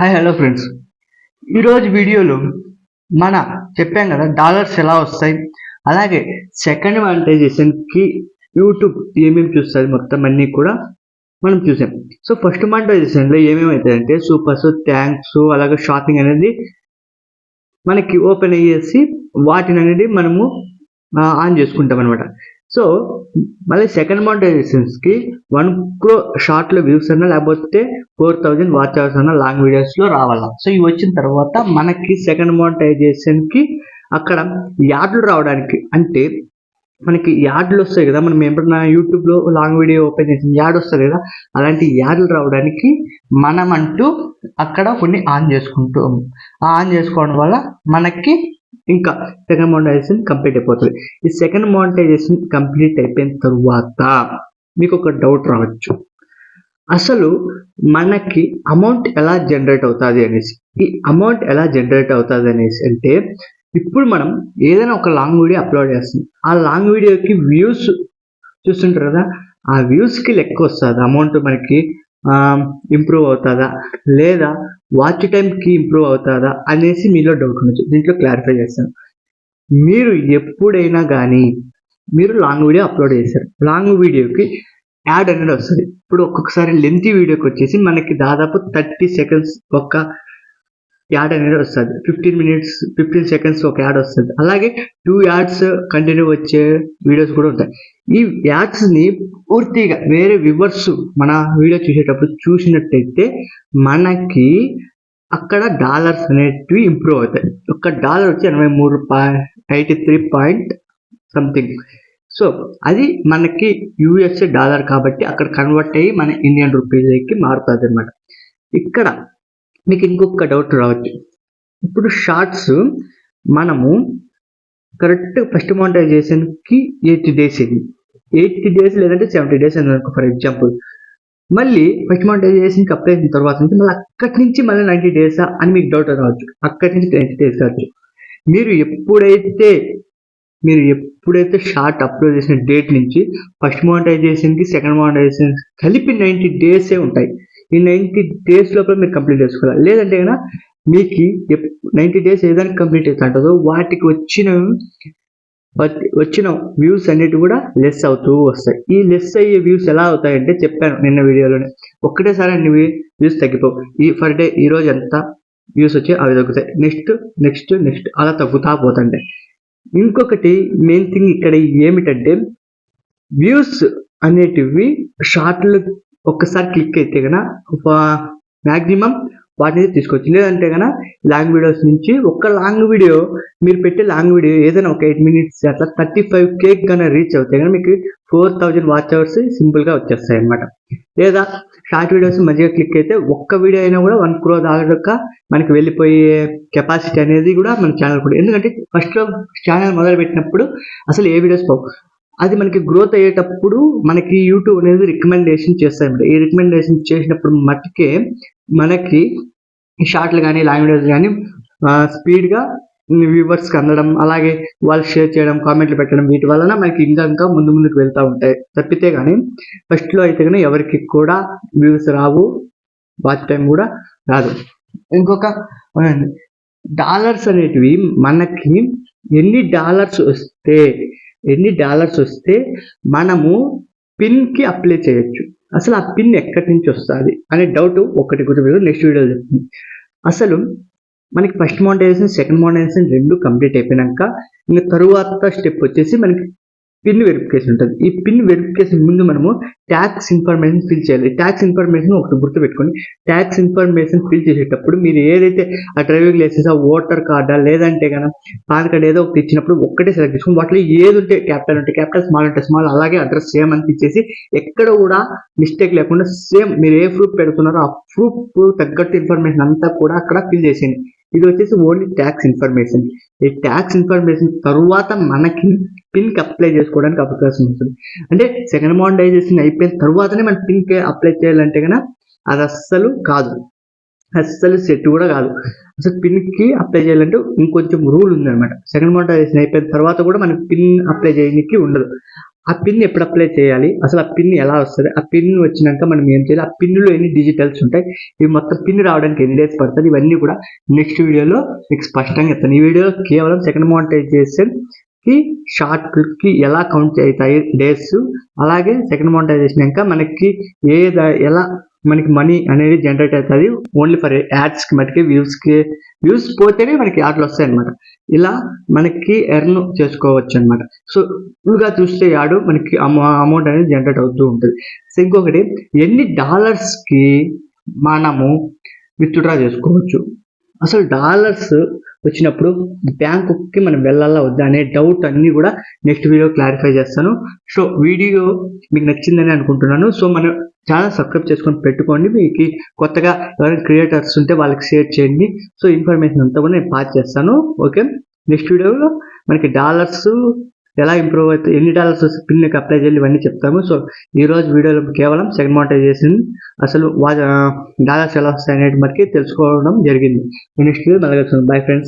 Hi hello friends ఈరోజు వీడియోలో మన చెప్పాం కదా డాలర్స్ ఎలా వస్తాయి? అలాగే సెకండ్ మానిటైజేషన్కి యూట్యూబ్ ఏమేమి చూస్తుంది మొత్తం అన్నీ కూడా మనం చూసాం. సో ఫస్ట్ మానిటైజేషన్లో ఏమేమి అవుతాయంటే సూపర్స్ థ్యాంక్స్ అలాగే షాపింగ్ అనేది మనకి ఓపెన్ అయ్యేసి వాటిని అనేది మనము ఆన్ చేసుకుంటాం అనమాట సో మళ్ళీ సెకండ్ మానిటైజేషన్స్కి వన్ క్రో షార్ట్లో వ్యూస్ అన్నా లేకపోతే ఫోర్ థౌజండ్ వాచ్ అవర్స్ అన్న లాంగ్ వీడియోస్లో రావాలా? సో ఇవి వచ్చిన తర్వాత మనకి సెకండ్ మానిటైజేషన్కి అక్కడ యాడ్లు రావడానికి అంటే మనకి యాడ్లు వస్తాయి కదా మనం ఎప్పుడన్నా యూట్యూబ్లో లాంగ్ వీడియో ఓపెన్ చేసిన యాడ్ వస్తుంది కదా అలాంటి యాడ్లు రావడానికి మనం అంటూ అక్కడ కొన్ని ఆన్ చేసుకుంటాం ఆన్ చేసుకోవడం వల్ల మనకి ఇంకా సెకండ్ మానిటైజేషన్ కంప్లీట్ అయిపోతుంది. ఈ సెకండ్ మానిటైజేషన్ కంప్లీట్ అయిపోయిన తర్వాత మీకు ఒక డౌట్ రావచ్చు. అసలు మనకి అమౌంట్ ఎలా జనరేట్ అవుతుంది అనేసి. ఈ అమౌంట్ ఎలా జనరేట్ అవుతుంది అనేసి అంటే ఇప్పుడు మనం ఏదైనా ఒక లాంగ్ వీడియో అప్లోడ్ చేస్తుంది ఆ లాంగ్ వీడియోకి వ్యూస్ చూస్తుంటారు కదా? ఆ వ్యూస్కి లెక్క వస్తుంది. అమౌంట్ మనకి ఇంప్రూవ్ అవుతుందా? లేదా వాచ్ టైంకి ఇంప్రూవ్ అవుతుందా అనేసి మీలో డౌట్ ఉండొచ్చు. దీంట్లో క్లారిఫై చేస్తాను. మీరు ఎప్పుడైనా కానీ మీరు లాంగ్ వీడియో అప్లోడ్ చేశారు. లాంగ్ వీడియోకి యాడ్ అనేది వస్తుంది. ఇప్పుడు ఒక్కొక్కసారి లెంతీ వీడియోకి వచ్చేసి మనకి దాదాపు థర్టీ సెకండ్స్ ఒక యాడ్ అనేది వస్తుంది. ఫిఫ్టీన్ మినిట్స్ ఫిఫ్టీన్ సెకండ్స్ ఒక యాడ్ వస్తుంది. అలాగే టూ యాడ్స్ కంటిన్యూ వచ్చే వీడియోస్ కూడా ఉంటాయి. ఈ యాడ్స్ని పూర్తిగా వేరే వ్యూవర్స్ మన వీడియో చూసేటప్పుడు చూసినట్టయితే మనకి అక్కడ డాలర్స్ అనేటివి ఇంప్రూవ్ అవుతాయి. ఒక డాలర్ వచ్చి ఎనభై మూడు point eighty three point something so అది మనకి యూఎస్ఏ డాలర్ కాబట్టి అక్కడ కన్వర్ట్ అయ్యి మన ఇండియన్ రూపీస్కి మారుతుంది అనమాట ఇక్కడ మీకు ఇంకొక డౌట్ రావచ్చు. ఇప్పుడు షార్ట్స్ మనము కరెక్ట్ ఫస్ట్ మానిటైజేషన్కి ఎయిటీ డేస్ ఇది ఎయిటీ డేస్ లేదంటే సెవెంటీ డేస్ అని అనుకో ఫర్ ఎగ్జాంపుల్ మళ్ళీ ఫస్ట్ మానిటైజేషన్కి అప్లై చేసిన తర్వాత నుంచి మళ్ళీ అక్కడి నుంచి మళ్ళీ నైంటీ డేసా అని మీకు డౌట్ రావచ్చు. అక్కడి నుంచి నైంటీ డేస్ కావచ్చు. మీరు ఎప్పుడైతే మీరు ఎప్పుడైతే షార్ట్ అప్లోడ్ చేసిన డేట్ నుంచి ఫస్ట్ మానిటైజేషన్కి సెకండ్ మానిటైజేషన్ కలిపి నైంటీ డేసే ఉంటాయి. ఈ నైంటీ డేస్ లోపల మీరు కంప్లీట్ చేసుకోవాలి. లేదంటే కనుక మీకు నైంటీ డేస్ ఏదైనా కంప్లీట్ అవుతుంటుందో వాటికి వచ్చిన వచ్చిన వ్యూస్ అన్నిటి కూడా లెస్ అవుతూ వస్తాయి. ఈ లెస్ అయ్యే వ్యూస్ ఎలా అవుతాయంటే చెప్పాను నిన్న వీడియోలోనే. ఒక్కటేసారి అన్ని వ్యూస్ తగ్గిపోవు ఈ ఫర్ డే ఈ రోజు ఎంత వ్యూస్ వచ్చి అవి తగ్గుతాయి. నెక్స్ట్ నెక్స్ట్ నెక్స్ట్ అలా తగ్గుతా పోతుంటాయి. ఇంకొకటి మెయిన్ థింగ్ ఇక్కడ ఏమిటంటే వ్యూస్ అనేటివి షార్ట్లు ఒక్కసారి క్లిక్ అయితే కనుక మ్యాక్సిమం వాటిని తీసుకోవచ్చు లేదంటే కనుక లాంగ్ వీడియోస్ నుంచి ఒక్క లాంగ్ వీడియో మీరు పెట్టే లాంగ్ వీడియో ఏదైనా ఒక ఎయిట్ మినిట్స్ అట్లా థర్టీ ఫైవ్ కేక్ కానీ రీచ్ అవుతాయి కానీ మీకు ఫోర్ థౌజండ్ వాచ్ అవర్స్ సింపుల్గా వచ్చేస్తాయి అన్నమాట. లేదా షార్ట్ వీడియోస్ మంచిగా క్లిక్ అయితే ఒక్క వీడియో అయినా కూడా వన్ క్రో దాకా మనకి వెళ్ళిపోయే కెపాసిటీ అనేది కూడా మన ఛానల్ కూడా ఎందుకంటే ఫస్ట్ ఛానల్ మొదలు పెట్టినప్పుడు అసలు ఏ వీడియోస్ పోవు అది మనకి గ్రోత్ అయ్యేటప్పుడు మనకి యూట్యూబ్ అనేది రికమెండేషన్ చేస్తాయి ఈ రికమెండేషన్ చేసినప్పుడు మట్టుకే మనకి షార్ట్లు కానీ లాంగ్వేజ్ కానీ స్పీడ్గా వ్యూవర్స్కి అందడం అలాగే వాళ్ళు షేర్ చేయడం కామెంట్లు పెట్టడం వీటి వలన మనకి ఇంకా ఇంకా ముందు ముందుకు వెళ్తూ ఉంటాయి. తప్పితే కానీ ఫస్ట్లో అయితే కానీ ఎవరికి కూడా వ్యూస్ రావు వాచ్ టైం కూడా రాదు. ఇంకొక డాలర్స్ అనేటివి మనకి ఎన్ని డాలర్స్ వస్తే ఎన్ని డాలర్స్ వస్తే మనము పిన్కి అప్లై చేయొచ్చు. అసలు ఆ పిన్ ఎక్కడి నుంచి వస్తుంది అనే డౌట్ ఒకటి కూడా నెక్స్ట్ వీడియోలో చెప్తుంది. అసలు మనకి ఫస్ట్ మోనిటైజేషన్ సెకండ్ మోనిటైజేషన్ రెండు కంప్లీట్ అయిపోయినాక ఇంకా తరువాత స్టెప్ వచ్చేసి మనకి పిన్ వెరిఫికేషన్ ఉంటుంది. ఈ పిన్ వెరిఫికేషన్ ముందు మనము ట్యాక్స్ ఇన్ఫర్మేషన్ ఫిల్ చేయాలి. ట్యాక్స్ ఇన్ఫర్మేషన్ ఒకటి గుర్తుపెట్టుకొని ట్యాక్స్ ఇన్ఫర్మేషన్ ఫిల్ చేసేటప్పుడు మీరు ఏదైతే ఆ డ్రైవింగ్ లైసెన్స్ ఆ ఓటర్ కార్డా లేదంటే కనుక పాన్ కార్డ్ ఏదో ఒకటి ఇచ్చినప్పుడు ఒక్కటే సెలెక్ట్ చేసుకుని వాటిలో ఏది ఉంటే క్యాపిటల్ ఉంటే క్యాపిటల్ స్మాల్ ఉంటే స్మాల్ అలాగే అడ్రస్ సేమ్ అని ఇచ్చేసి ఎక్కడ కూడా మిస్టేక్ లేకుండా సేమ్ మీరు ఏ ప్రూఫ్ పెడుతున్నారో ఆ ప్రూఫ్ తగ్గట్టు ఇన్ఫర్మేషన్ అంతా కూడా అక్కడ ఫిల్ చేసేయండి. ఇది వచ్చేసి ఓన్లీ ట్యాక్స్ ఇన్ఫర్మేషన్ ఈ ట్యాక్స్ ఇన్ఫర్మేషన్ తర్వాత మనకి పిన్కి అప్లై చేసుకోవడానికి అవకాశం ఉంటుంది. అంటే సెకండ్ మానిటైజేషన్ అయిపోయిన తర్వాతనే మన పిన్కి అప్లై చేయాలంటే కనుక అది అస్సలు కాదు. అస్సలు సెట్ కూడా కాదు. అసలు పిన్కి అప్లై చేయాలంటే ఇంకొంచెం రూల్ ఉంది అనమాట సెకండ్ మానిటైజేషన్ అయిపోయిన తర్వాత కూడా మనకి పిన్ అప్లై చేయడానికి ఉండదు. ఆ పిన్ ఎప్పుడు అప్లై చేయాలి? అసలు ఆ పిన్ ఎలా వస్తుంది? ఆ పిన్ వచ్చినాక మనం ఏం చేయాలి? ఆ పిన్లో ఎన్ని డిజిటల్స్ ఉంటాయి? ఇవి మొత్తం పిన్ రావడానికి ఎన్ని డేస్ పడుతుంది? ఇవన్నీ కూడా నెక్స్ట్ వీడియోలో మీకు స్పష్టంగా చెప్తాను. ఈ వీడియో కేవలం సెకండ్ మోనిటైజేషన్కి షార్ట్కి ఎలా కౌంట్ అవుతాయి? డేస్ అలాగే సెకండ్ మోనిటైజేషన్ ఇంకా మనకి ఏ ఎలా మనకి మనీ అనేది జనరేట్ అవుతుంది. ఓన్లీ ఫర్ యాడ్స్కి వ్యూస్కి వ్యూస్కి వ్యూస్ పోతేనే మనకి యాడ్లు వస్తాయి అనమాట ఇలా మనకి ఎర్న్ చేసుకోవచ్చు అనమాట సో ఫుల్గా చూస్తే యాడ్ మనకి అమౌంట్ అనేది జనరేట్ అవుతూ ఉంటుంది. సో ఇంకొకటి ఎన్ని డాలర్స్కి మనము విత్డ్రా చేసుకోవచ్చు? అసలు డాలర్స్ వచ్చినప్పుడు బ్యాంకుకి మనం వెళ్ళాలా వద్దా అనే డౌట్ అన్నీ కూడా నెక్స్ట్ వీడియో క్లారిఫై చేస్తాను. సో వీడియో మీకు నచ్చిందని అనుకుంటున్నాను. సో మన ఛానల్ సబ్స్క్రైబ్ చేసుకొని పెట్టుకోండి. మీకు కొత్తగా ఎవరైనా క్రియేటర్స్ ఉంటే వాళ్ళకి షేర్ చేయండి. సో ఇన్ఫర్మేషన్ అంతా కూడా నేను పాస్ చేస్తాను. ఓకే నెక్స్ట్ వీడియోలో మనకి డాలర్స్ ఎలా ఇంప్రూవ్ అవుతుంది ఎన్ని డాలర్స్ పిన్కి అప్లై చేయాలి ఇవన్నీ చెప్తాము. సో ఈ రోజు వీడియోలో కేవలం సెకండ్ మోనిటైజేషన్ అసలు వా డాలర్స్ ఎలా వస్తాయి అనేది మనకి తెలుసుకోవడం జరిగింది. నెక్స్ట్ వీడియో మళ్ళీ బై ఫ్రెండ్స్